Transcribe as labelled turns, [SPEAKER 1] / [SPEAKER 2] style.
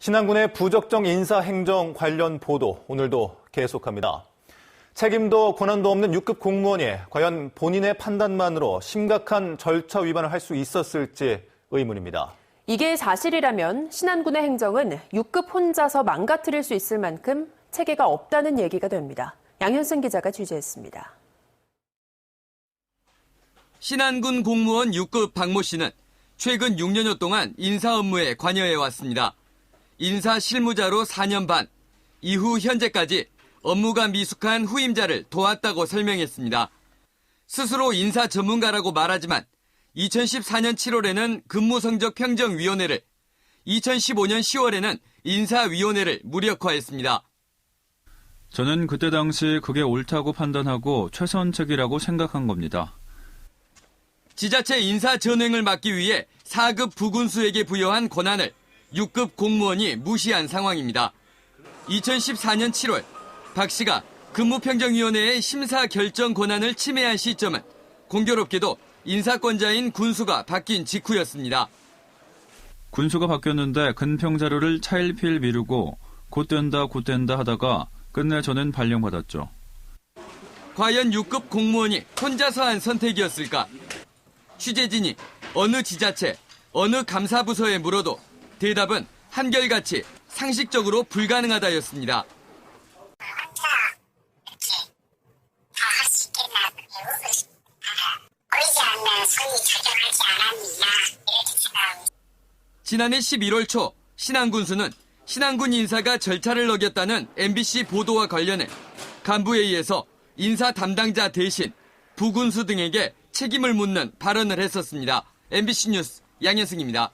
[SPEAKER 1] 신안군의 부적정 인사 행정 관련 보도 오늘도 계속합니다. 책임도 권한도 없는 6급 공무원이 과연 본인의 판단만으로 심각한 절차 위반을 할 수 있었을지 의문입니다.
[SPEAKER 2] 이게 사실이라면 신안군의 행정은 6급 혼자서 망가뜨릴 수 있을 만큼 체계가 없다는 얘기가 됩니다. 양현승 기자가 취재했습니다.
[SPEAKER 3] 신안군 공무원 6급 박모 씨는 최근 6년여 동안 인사 업무에 관여해 왔습니다. 인사 실무자로 4년 반, 이후 현재까지 업무가 미숙한 후임자를 도왔다고 설명했습니다. 스스로 인사 전문가라고 말하지만 2014년 7월에는 근무성적평정위원회를, 2015년 10월에는 인사위원회를 무력화했습니다.
[SPEAKER 4] 저는 그때 당시 그게 옳다고 판단하고 최선책이라고 생각한 겁니다.
[SPEAKER 3] 지자체 인사 전횡을 막기 위해 4급 부군수에게 부여한 권한을 6급 공무원이 무시한 상황입니다. 2014년 7월 박 씨가 근무평정위원회의 심사 결정 권한을 침해한 시점은 공교롭게도 인사권자인 군수가 바뀐 직후였습니다.
[SPEAKER 4] 군수가 바뀌었는데 근평 자료를 차일피일 미루고 곧 된다 곧 된다 하다가 끝내 저는 발령받았죠.
[SPEAKER 3] 과연 6급 공무원이 혼자서 한 선택이었을까? 취재진이 어느 지자체, 어느 감사부서에 물어도 대답은 한결같이 상식적으로 불가능하다였습니다. 지난해 11월 초 신안군수는 신안군 인사가 절차를 어겼다는 MBC 보도와 관련해 간부회의에서 인사 담당자 대신 부군수 등에게 책임을 묻는 발언을 했었습니다. MBC 뉴스 양현승입니다.